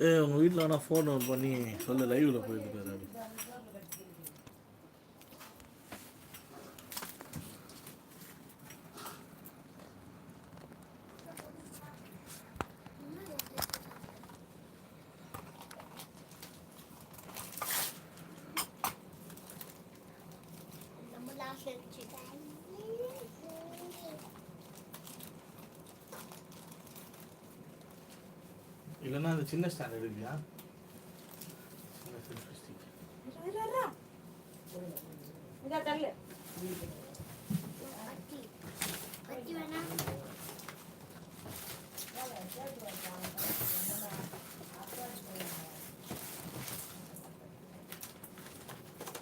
ஏ உங்கள் வீட்டில் ஆனால் ஃபோன் பண்ணி சொல்ல லைவில் போயிருக்காரு அப்படி நம்ம லாஸ்ட் வச்சு இல்லைன்னா அந்த சின்ன ஸ்டாண்ட் எடுக்கியா சின்ன selfie stick. இரு, இரு, இரு. இதா தள்ளு பத்தி பத்தி வேணா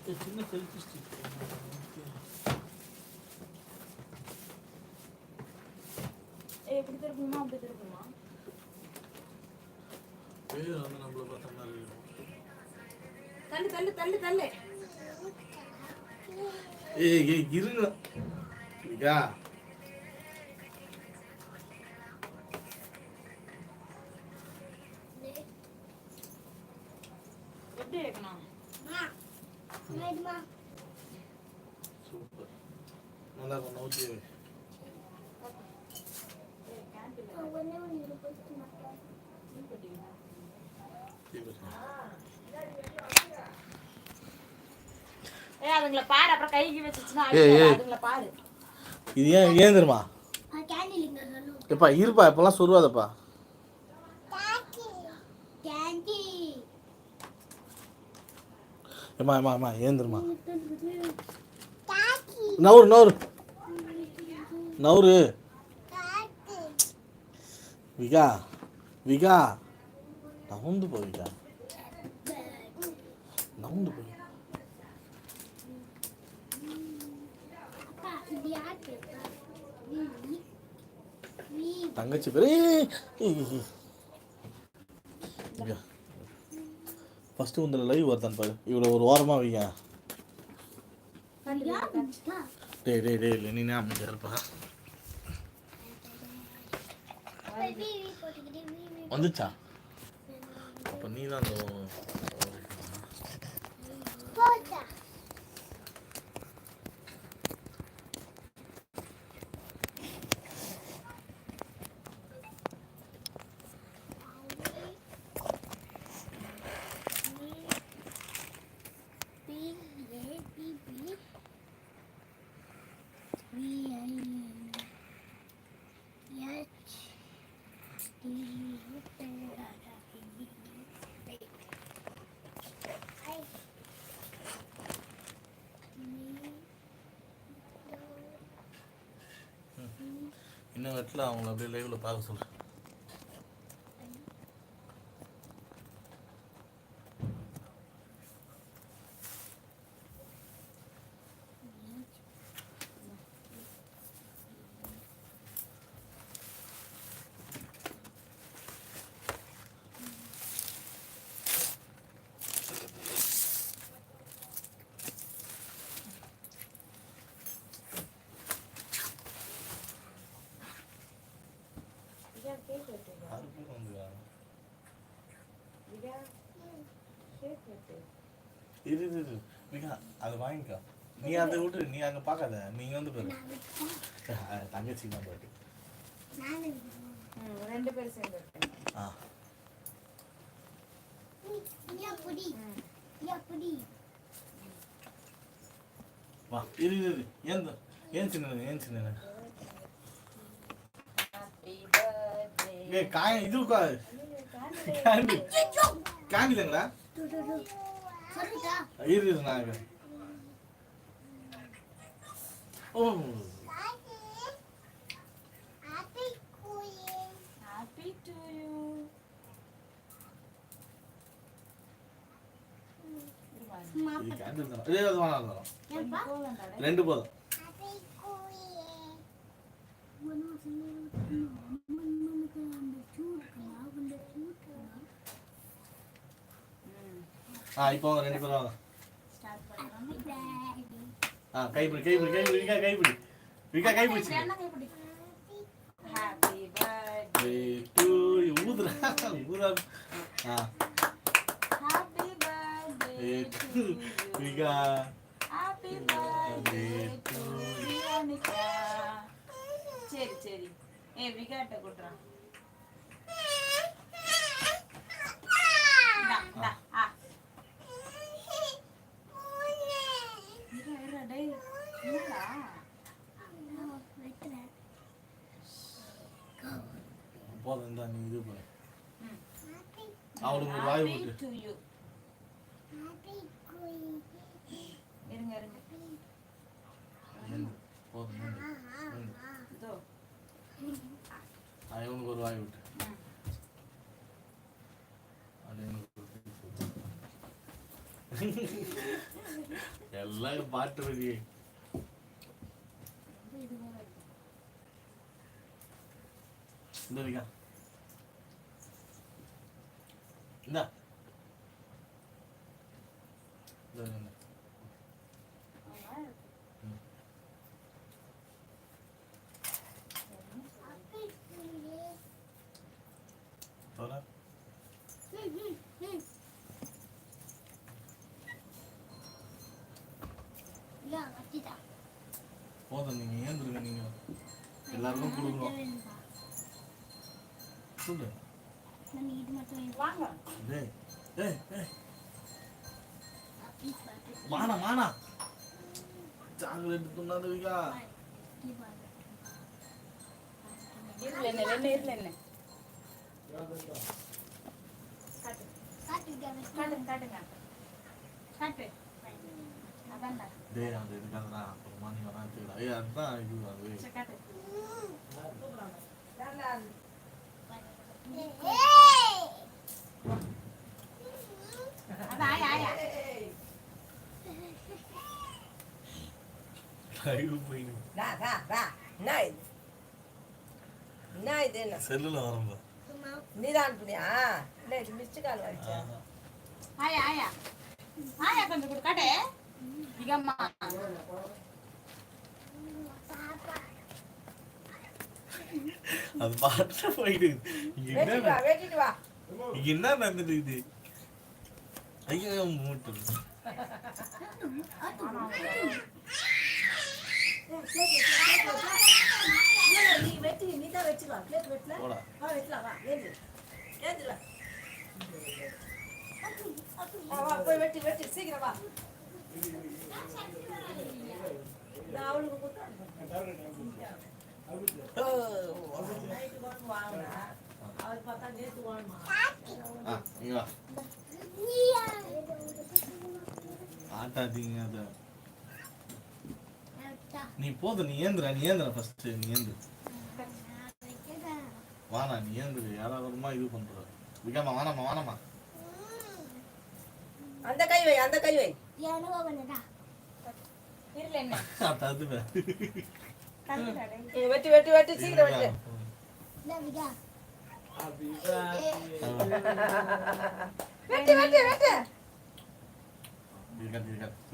ஏய், சின்ன செல்ஃபி ஸ்டிக் எப்படி திருப்பணுமா அப்படி திருப்பணுமா பேர் வந்து நம்மளை பார்த்த மாதிரி இருக்கும் தள்ளு தள்ளு தள்ளு தள்ளு. ஏய் ஏய் இருங்க. சூப்பர். நல்லா இருக்கும் நோக்கி வை ஏய் கேண்டில் ஒண்ணே ஒண்ணு போயிட்டு மாட்டேன் ஏய் அதுங்கள பாரு அப்புறம் கைக்கு வச்சுச்சுன்னா. அதுங்கள பாரு. இது ஏன் ஏன் தெரியுமா? எப்பா இருப்பா இப்பெல்லாம் கேண்டி ஏமா ஏமா ஏமா டாக்கி நவுறு நவுறு. நவுறு. விகா விகா. நவுந்து போ விகா. நவுந்து போ அப்பா இது யார் பேப்பா நீ நீ தங்கச்சி பேர். ஃபஸ்ட்டு உந்தில் லைவ் வருதான் பாரு. இவ்வளோ ஒரு வாரமாக வைங்க. அமைதியா இருப்பா? பேபி போட்டுக்கிட்டே வீ வந்துச்சா? அப்போ நீ தான் அந்த இன்னும் வெட்டில் அவங்கள அப்படியே லைவில் பார்க்க சொல்லு. இரு இரு மிகா அதை வாங்கிக்கோ. நீ அதை விட்டு நீ அங்கே பார்க்காத. நீங்க வந்து பாரு. தங்கச்சி தான் பாரு. நானு ம் ரெண்டு பேரும் சேர்ந்து ஆ. வா இரு இரு ஏன் சின்ன ஏன் சின்ன ஏ காய இது உட்கா கேண்டி. கேண்டி. இல்லைங்களா இரு இரு. ஓ ஹாப்பி குயே ஹாப்பி டு யூ இது கேண்டில் தான் இதே அது வேணாம் இருந்தாலும் ஏன்பா ரெண்டு போதும் ஹாப்பி குயே ஒன்னு சொல்லுங்க மம்மனுக்கு அந்த சூடுக்கா அந்த சூடுக்கா ஆ இப்போ வாங்க ரெண்டு பேரும் வாங்க. ஆ கைப்பிடி கைப்பிடி கைப்பிடி விக்கா கைப்பிடி விக்கா கைப்பிடிச்சு ஊதுறா ஊரா ஆ. Happy birthday to Vika happy birthday to Viyanika சரி சரி. ஏ விகாட்ட கொடுறான் இந்தா, இந்தா, ஆ. இரு, இரு, டேய். என்னடா? வெட்டுறேன் போதும் இந்தா நீ இது பண்ணு. அவளுக்கு ஒரு வாய் விட்டு. இருங்க போதும் இவனுக்கு ஒரு வாய் விட்டு. எல்லாம் பாட்டு இது வேற இருக்கு. இந்த. விகா இந்தா போதும் நீங்க ஏந்துருங்க நீங்க. எல்லாருக்கும் கொடுக்கணும். சொல்லு. நான் இது மட்டும் வேணும். வாங்க. டேய் டேய் டேய். Happy birthday. மானா மானா சாக்லேட் துண்ணாத விகா Happy birthday. இருல என்ன என்ன இருல என்ன? காட்டு. காட்டுங்க, வெட்டு. காட்டுங்க காட்டுங்க காட்டு. அதான்டா. டேய் அது இருக்காதடா அப்புறமா நீ வராதுடா. ஏய் அதுதான் இது அது. சரி, காட்டு. செல்லுல வரம்பா நீதான் புனியா என்ன மிஸ்டு கால் வச்சா ஆயா ஆயா ஆயா கொஞ்சம் கொடு காட்டு இகம்மா பாப்பா அது பாட்டு போயிடு இங்க என்ன இங்க என்ன நடந்துட்டு இது? ஐயோ மூட்டு. போய் வெட்டி வெட்டி சீக்கிரம் அவளுக்கு ஆட்டாதீங்க அத. நீ போதும் நீ ஏந்துடா நீ ஏந்துடா ஃபர்ஸ்ட் நீ ஏந்து. நான் வைக்கிறேன் வானா நீ ஏந்துடு யாராவது வருமா இது பண்ற விகாமா வானாமா வானாமா அந்த கை வை அந்த கை வை. என்னவோ பண்ணுடா இருல என்ன வெட்டி வெட்டி வெட்டி சீக்கிரம் வெட்டு. இல்ல விடா வெட்டு.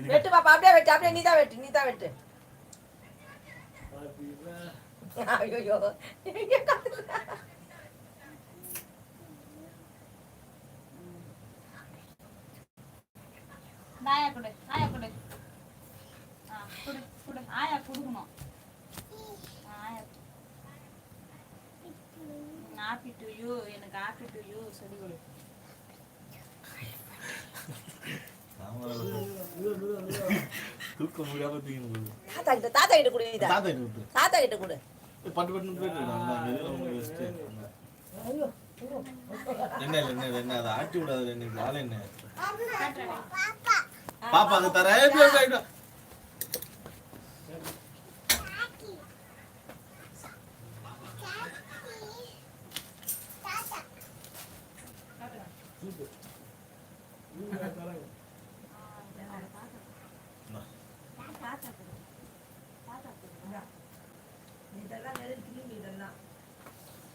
வெட்டு பாப்பா அப்படியே வெட்டு அப்படியே நீ தான் வெட்டு. நீ தான் வெட்டு ஐயோ ஆயா கொடு ஆயா கொடு. ஆ கொடு கொடு. ஆயா கொடுக்கணும் ஆ, ஆயா ஹாப்பி டு யூ எனக்கு ஹாப்பி டு யூ சொல்லி கொடு. தூக்க முடியாம தாத்தா கிட்ட தாத்தா கிட்ட கொடு இதா. தாத்தா கிட்ட விட்டு தாத்தா கிட்ட கொடு. பட்டு பட்டு போயிட்டு என்ன என்ன என்ன அதை ஆட்டி விடாது என்ன பாப்பாக்கு தர ஏய், இப்படி வா, இப்படி வா. இந்தா. தாத்தா கொடு தாத்தா கொடு இதெல்லாம் வெறும் கிருமி இதெல்லாம்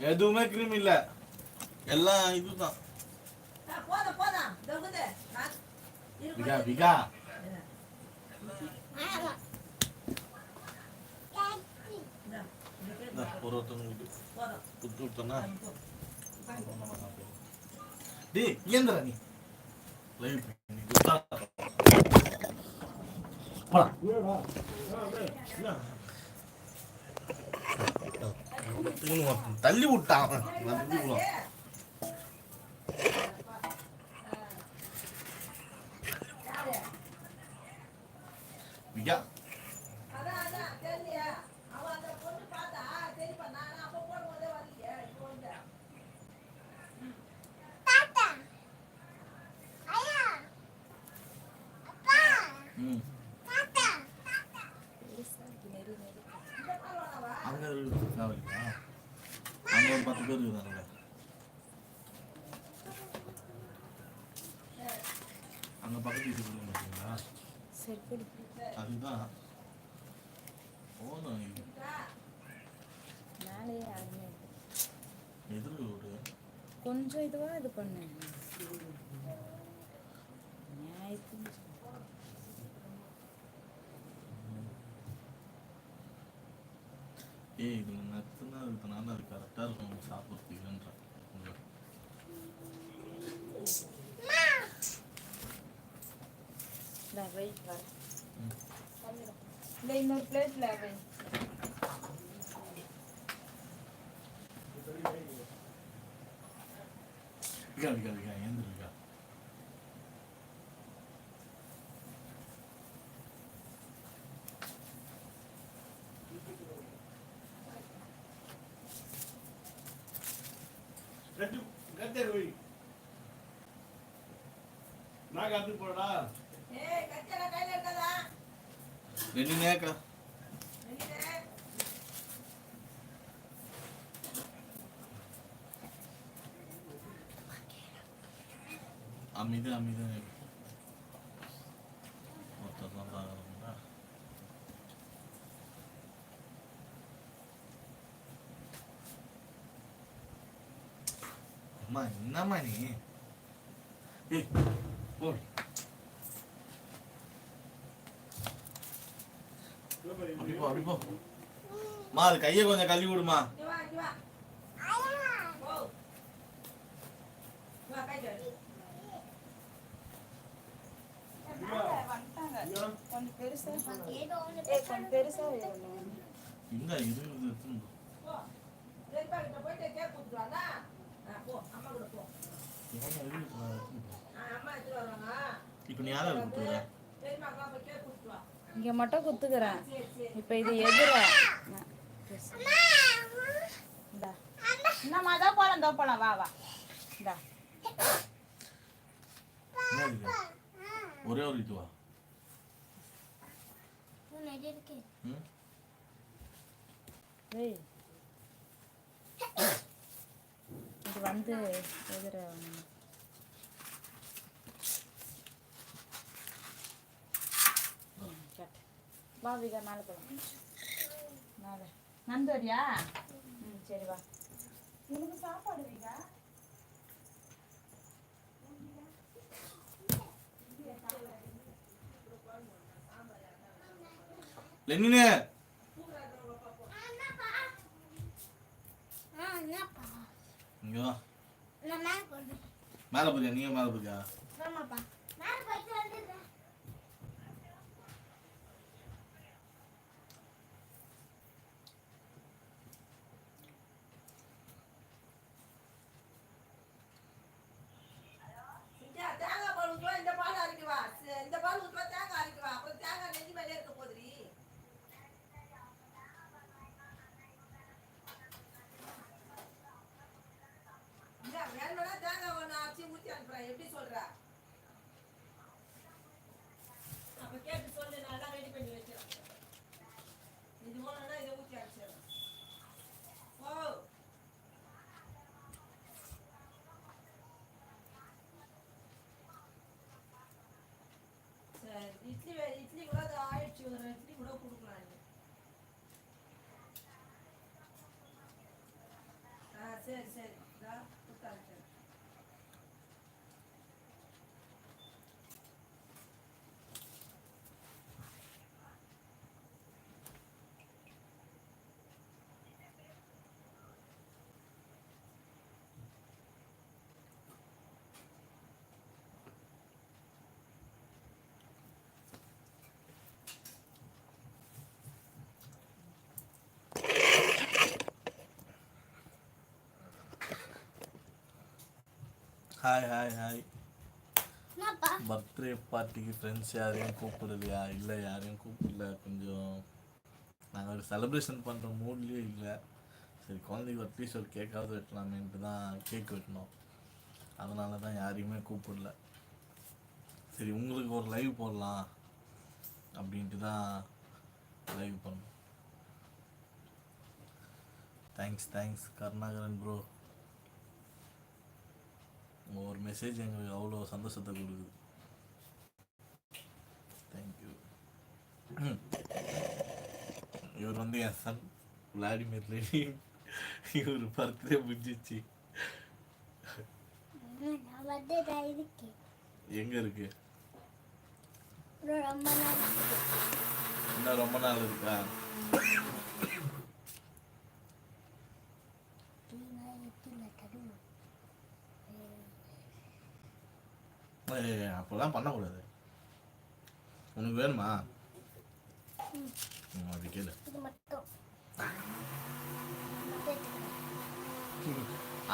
எதுவுமே கிருமி இல்ல. எல்லாம் இதுதான். ஆ, போதும் விகா. விகா ஒரு ஒருத்தவங்க குத்து விட்டோன்னா போ. நீ? லைவ் பண்ணி தள்ளி விட்டான் அவன். நான் தள்ளி விடுவான். விஜயா அதான் அதான் தெரியலையா அவ அந்த பொண்ணு பார்த்தா சரிப்பா நான் அப்போ போடும்போதே வரலையே இப்போ வந்து தாத்தா ஐயா அப்பா ம் தாத்தா அங்க இருக்கு நாவலிக்கா அங்க ஒரு பத்து பேர் இருக்காங்க அங்க பக்கத்து வீட்டுக்கு பார்த்தீங்களா சரி குடி அதுதான் போதும் இது மேலேயே யாருமே இல்லை. எதிர் வீடு கொஞ்சம் இதுவா இது பண்ணு. நியாயத்துக்கு ஏய் இது நத்துனா இருக்கனால அது கரெக்டாக இருக்கும் சாப்பிட்றதுக்குன்ற இந்த வை. வா இந்த இன்னொரு பிளேட்ல வை. விகா விகா விகா ஏந்திரு விகா கட்டு கட்டே போய் நான் காத்து போடா ஏய் கச்சல கையில இருக்கதா? ரெண்டு அமித அமித ஒருத்தர் அம்மா என்னம்மா நீ? ஏய் அப்படி போ அப்படி போ. அது கையை கொஞ்சம் கழுவி விடுமா இங்க வா இங்க வா ஐயா போ வா கை கழு வந்துட்டாங்க கொஞ்சம் பெருசா ஏதோ ஒன்று ஏய், கொஞ்சம் பெருசா வேணும் இந்த இது இது எடுத்துன்னு போ. போ ரெப்பா கிட்ட போயிட்டு கேக் கொடுத்துருவானா போ அம்மா கூட போ ஏம்மா, இது எடுத்துன்னு வா, எடுத்துன்னு போ. ஆ, அம்மா எடுத்துட்டு வராங்க இப்ப நீ யாரை இங்க மட்டும் குத்துக்கிறேன். இப்ப இது எதிர? இந்தா. என்னம்மா தான் போலாம் தோ போலாம். வா வா. இந்தா? ஒரே ஒரு இதுவா ம்? இது வந்து எதிர வா விகா மேலே போகலாம் மேலே. நந்து வரியா? ம் சரி வா. உனக்கு சாப்பாடு விகா? லெனினே ஆ என்னப்பா இங்க வா மேலே போறியா நீங்க மேலே போறியா ஆமாப்பா மேலே போயிட்டு வந்துடுறேன் இந்தா, தேங்காய் பால் ஊத்துவா, இந்த பால் அரைக்கு வா. சே- இந்த பால் ஊத்துவா, தேங்காய் அரைக்கு வா. அப்புறம் தேங்காய் நெஞ்சு மேலே இருக்க போகுதுடி. இந்தா, வேணும்னா தேங்காய் ஒண்ணு அரைச்சு ஊத்தி அனுப்புறேன். எப்படி சொல்ற? அப்ப கேட்டு சொல்லு, நான் எல்லாம் ready பண்ணி வச்சிடுறேன். இது வேணும்னா இதை ஊத்தி அரைச்சிடுறேன். ஓ சரி இட்லி வே- இட்லி கூட அது ஆயிடுச்சு ஒரு இட்லி கூட கொடுக்கலாம் நீ. ஆ சரி சரி இதா கொடுத்தாச்சு ஹாய் ஹாய் ஹாய் பர்த்டே பார்ட்டிக்கு ஃப்ரெண்ட்ஸ் யாரையும் கூப்பிடலையா? இல்லை யாரையும் கூப்பிடல. கொஞ்சம் நாங்கள் ஒரு செலிப்ரேஷன் பண்ணுற மூட்லேயே இல்லை. சரி குழந்தைக்கு அட்லீஸ்ட் ஒரு கேக்காவது வெட்டலாமேன்ட்டு தான் கேக் வெட்டினோம். அதனால தான் யாரையுமே கூப்பிடல. சரி உங்களுக்கு ஒரு லைவ் போடலாம் அப்படின்ட்டு தான் லைவ் பண்ணோம். தேங்க்ஸ் தேங்க்ஸ் கருணாகரன் ப்ரோ உங்கள் ஒரு மெசேஜ் எங்களுக்கு அவ்வளோ சந்தோஷத்தை கொடுக்குது. தேங்க்யூ இவர் வந்து என் சன் விளாடிமிர் லெனின் இவர் பர்த்டே முடிஞ்சிச்சு. எங்கே இருக்கு. இன்னும் ரொம்ப நாள் இருக்கா தீனா எத்தில தருவோம் ஏய், அப்போல்லாம் பண்ணக்கூடாது. உனக்கு வேணுமா? அது கேளு.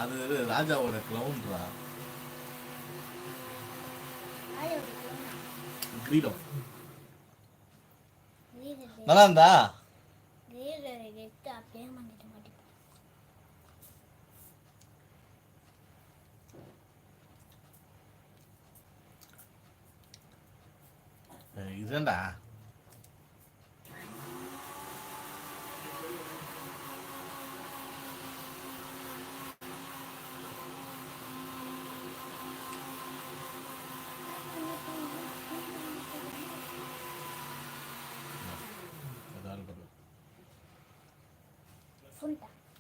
அது ராஜாவோட க்ளவுன்ரா கிரீடம். நல்லா இருந்தா வீரர் எடுத்து அப்படியே பண்ணிட்டு மாட்டேன் ஏய், இதுதான்டா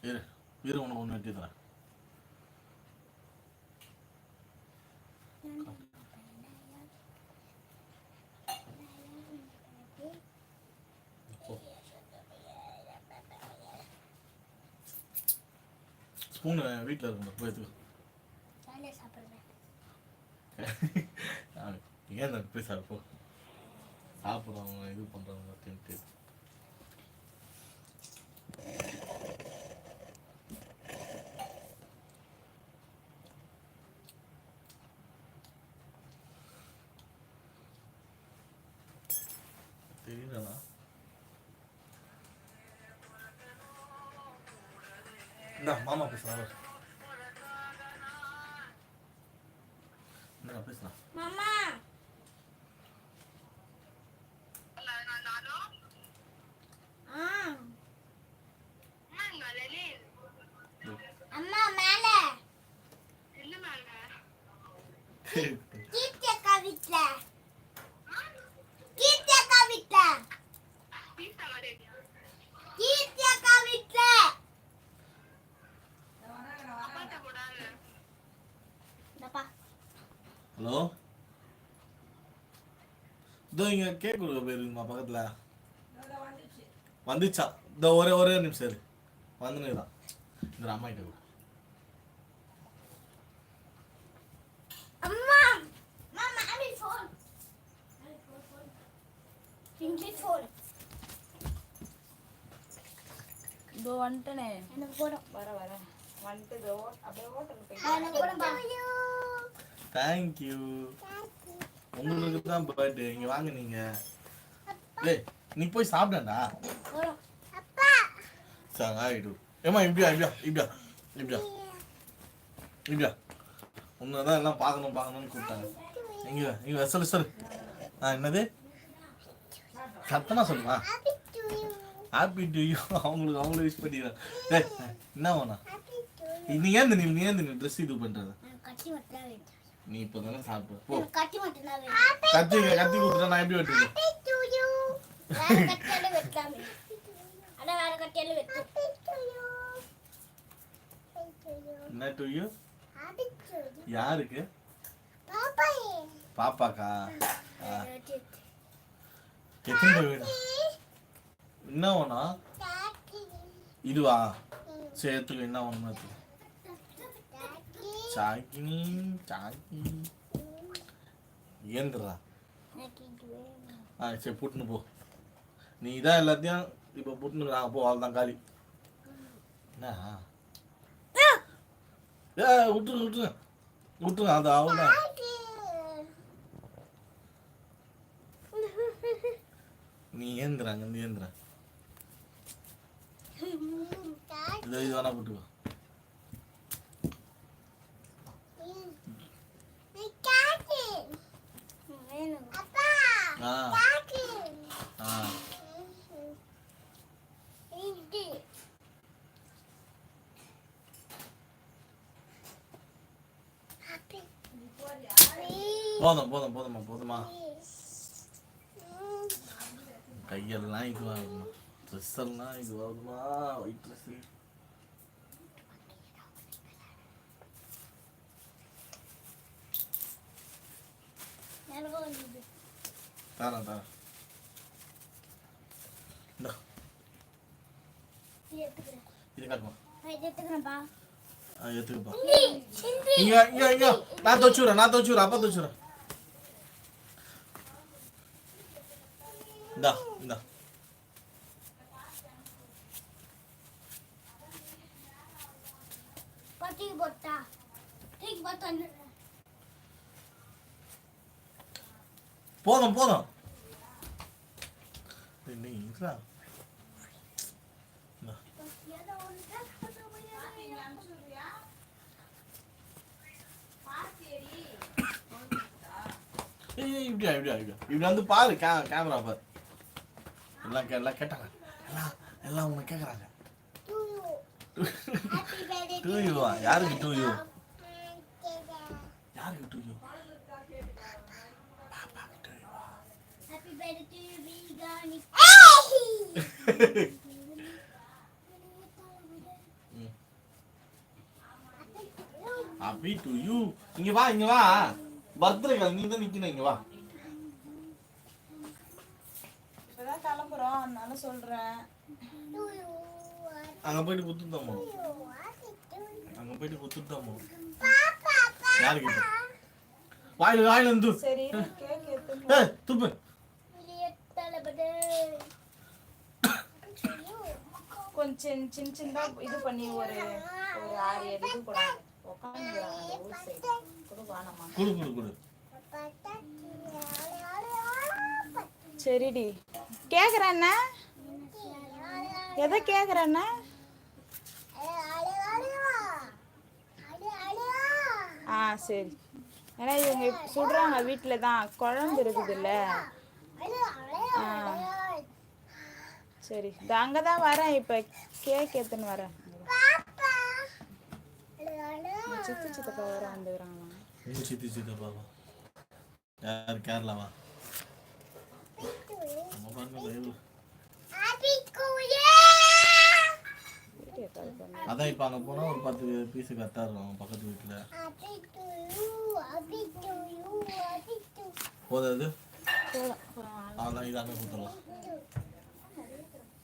இரு இரு உனக்கு ஒன்று வெட்டி தரேன் ஸ்பூனு வீட்டில் இருக்கணும். போய் ஏன் போய் சாப்பிடு போ. சாப்பிட்றவங்க இது பண்ணுறவங்க தின்ட்டு மாமா பேசுகிறாங்க என்ன பேசுனா மாமா ஆ அம்மா மேல கீர்த்தி அக்கா வீட்ல கீர்த்தி அக்கா வீட்ல கீர்த்தி அக்கா வீட்ல இந்தப்பா ஹலோ இதோ இங்க கேக் கொடுக்க போயிருக்குமா பக்கத்துல வந்துச்சா இதோ ஒரே ஒரே நிமிஷம் இரு வந்துனே தான் இந்த அம்மா கிட்ட இதோ வந்துட்டனே எனக்கு போடும் வர வர வந்துட்டு இதோ அப்படியே ஹோட்டலுக்கு எனக்கு போடும் பா தேங்க்யூ உங்களுக்கு தான் பர்த்டே இங்க வாங்க நீங்க. டேய் நீ போய் சாப்பிடண்டா போடும் சார் ஆயிடு. ஏமா இப்படியா இப்படியா இப்படியா இப்படியா இப்படியா? உன்னதான் எல்லாம் பார்க்கணும் பார்க்கணும்னு கூப்பிட்டாங்க. இங்க இங்க சொல்லு சொல்லு. ஆ என்னது? சத்தமா சொல்லுமா? ஹாப்பி டு யூ அவங்களுக்கு அவங்கள விஷ் பண்ணிடுறேன். டேய் என்ன வேணா நீ ஏன் நீ ஏன் நீ ட்ரெஸ் இது பண்றது? நீ இப்போ தானே சாப்பிடு. போ. வேணும். கத்தி கத்தி கொடுத்துட்டா நான் எப்படி வெட்டுறது? ஹாப்பி டு யூ வேற கட்டியால வெட்டலாமே அட வேற கட்டியால வெட்டு. Happy to you happy to you என்ன டு யூ யாருக்கு? பாப்பா பாப்பாக்கா? எத்தனை பேர் வேணும்? என்ன வேணும் இதுவா? சரி எடுத்துக்கோ என்ன வேணுமா எடுத்துக்கோ சாக்கினி சாக்கி ஏந்துடா ஆ சரி புட்டுன்னு போ நீ தான் எல்லாத்தையும் இப்போ புட்டுன்னு நாங்கள் போ அவ்வளோதான் காலி என்ன ஏ விட்டுருங்க விட்டுருங்க விட்டுருங்க அது அவ்வளோதான் நீ ஏந்துறாங்க நீ ஏந்துறாங்க இது இது வேணா போட்டுக்கோ ஆ ஆ போதும் போதும் போதுமா போதுமா கையெல்லாம் இது ஆகுமா ட்ரெஸ் எல்லாம் இது ஆகுமா ஒயிட் ட்ரெஸ் தாரேன் தாரேன் இந்தா இது காட்டுமா எடுத்துக்கிறேன்ப்பா ஆ எடுத்துக்கப்பா இங்க இங்க இங்க நான் துவச்சு விடுறேன் நான் துவச்சு விடுறேன் அப்பா துவச்சு விடுறேன் இந்தா இந்தா தூக்கி போட்டா தூக்கி போட்டா போதும் போதும் டேய், நீ இதுடா. இந்தா. ஏய் இப்படியா இப்படி வந்து பாரு கே கேமரா பாரு. எல்லாம் கே எல்லாம் கேட்டாங்க. எல்லாம் எல்லாம் உன்னை கேட்குறாங்க டூ யூவா யாருக்கு டூ யூ யாருக்கு டூ யூ பாப்பாக்கு டூ யூ இங்க வா இங்க வா. பர்த்டே நீ தான் நிக்கணும் இங்க வா. கிளம்புறோம் அதனால சொல்றேன். அங்க போயிட்டு குத்துட்டாமோ. அங்க போயிட்டு குத்துட்டாமோ. யாருக்கிட்ட வாயில வாயில இருந்து. சரி கேக் எடுத்து துப்பு. கொஞ்சம் சின்ன சின்னதா இது பண்ணி ஒரு ஒரு ஆறு ஏழு இது குடு. சரிடி. கேக்குறேன்ன? எதை கேக்குறேன்ன? ஆ சரி. ஏன்னா இவங்க சுடுறாங்க வீட்டில் தான் குழம்பு இருக்குதுல்ல. சரி இது அங்கே தான் வரேன். இப்போ கேக் எடுத்துன்னு வரேன். என் சித்தி சித்தப்பா வர வந்துக்கிறாங்களா உங்க சித்தி சித்தி யார் கேரளாவா அதான் இப்ப அங்க போனா ஒரு பத்து பீஸ் கரெக்டா இருக்கும் பக்கத்து வீட்டுல போதாது. அதான் இது அங்க கொடுத்துடலாம்.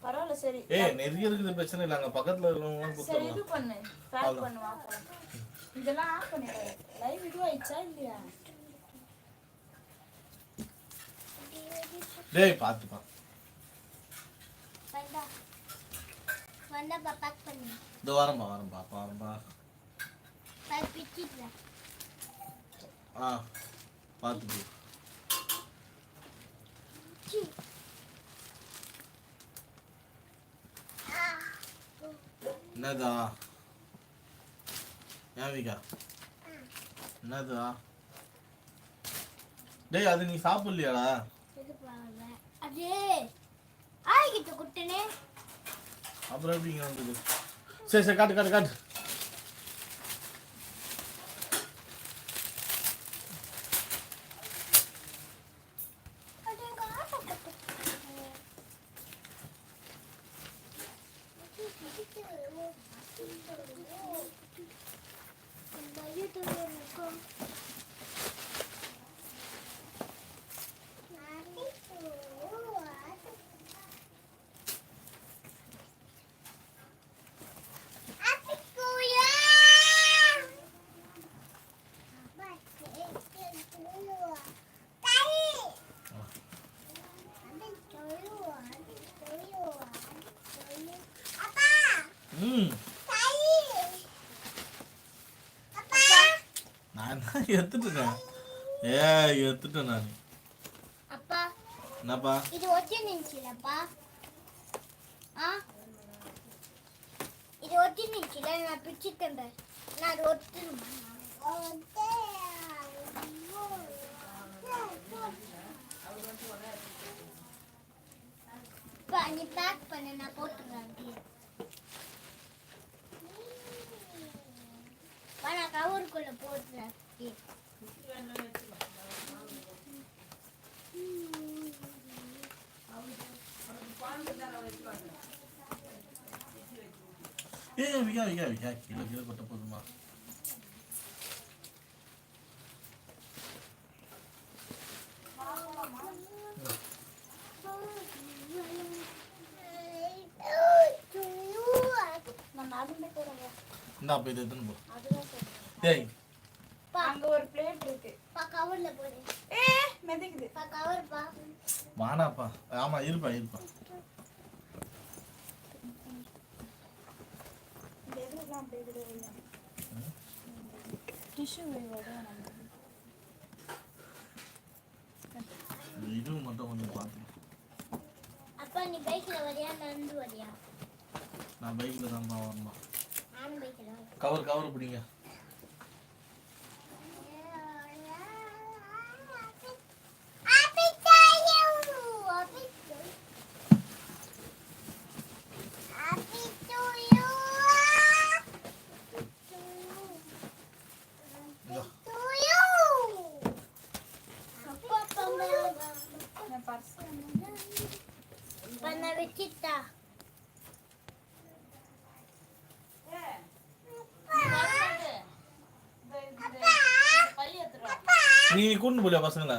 பரவாயில்ல சரி. ஏய் நிறைய இருக்குது பிரச்சனை இல்லை. அங்க பக்கத்துல இருக்கிறவங்க சரி இது கொடுத்துடலாம் பண்ணு. பேக் பண்ணு வா போலாம். இதெல்லாம் ஆஃப் பண்ணிடு. லைவ் இது ஆயிடுச்சா இல்லையா? டேய் பாத்துப்பா வந்தா. பேக் பண்ணு. இந்த வரம்பா வரம்பா ஆ என்னதா? ஏவிகா என்னதா? டேய் அது நீ சாப்பிடலையாடா? அது ஆய்கிட்ட குட்டனே அப்புறம் எப்படி இங்க வந்தது சரி சரி காட்டு காட்டு காட்டு அது எங்க ஆட்டோ குட்டு ம் நான் எடுத்துட்டேன் ஏ எடுத்துட்டேன் நான். அப்பா. என்னப்பா? இது ஒட்டி நின்றுச்சுலப்பா. ஆ? இது ஒட்டி நின்றுச்சுல நான் பிடிச்சிட்டேன் பாரு. நான் அது ஒட்டணுமா? நீ பேக் பண்ண நான் போட்டுக்கிறேன் நான் கவருக்குள்ள போட்டுறேன். ஏ விகா விகா விகா கீழே கீழே கொட்ட போதுமா இந்தா இது எடுத்துன்னு போ. அதுதான் சொல்றேன் டேய் அங்க ஒரு பிளேட் இருக்கு பா கவர்ல போடு ஏ மெதிக்குது பா கவர் பா வானாப்பா. ஆமா இருப்பா இருப்பா. இது மட்டும் கொஞ்சம் பார்த்து அப்பா நீ பைக்ல வரியா நடந்து வரியா? நான் தான் வரணும். பைக்ல வரேன் கவர் கவர் பிடிங்க. நீ கூட்டு போலியா பசங்களா.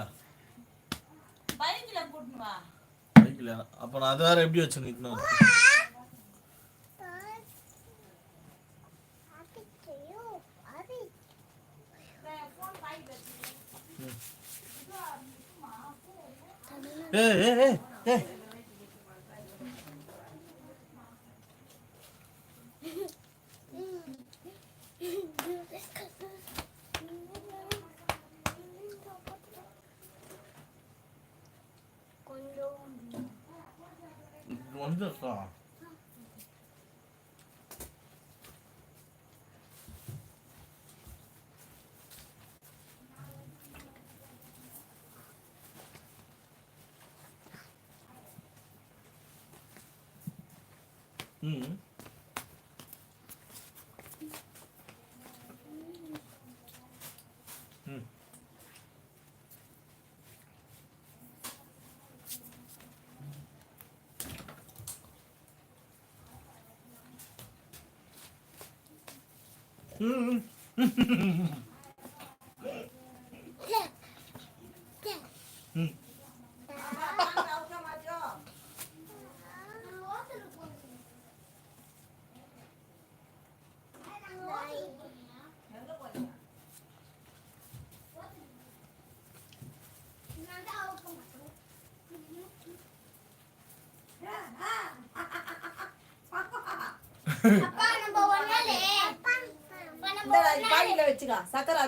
பைக்ல கூட்டின்னு வா. பைக்கில். அப்போ நான் அது வேற எப்படி வச்சு நிற்கணும் ஏ ஏ Mm-hmm.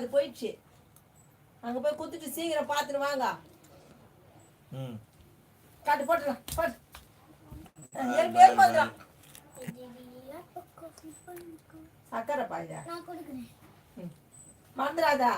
அது போயிடுச்சு. அங்க போய் குத்துட்டு சீக்கிரம் பார்த்துட்டு வாங்க. ம். காட்டு போட்டுலாம் போட்டு. வந்துடும் சக்கரை பாய்தா நான் கொடுக்குறேன். மறந்துடாதா?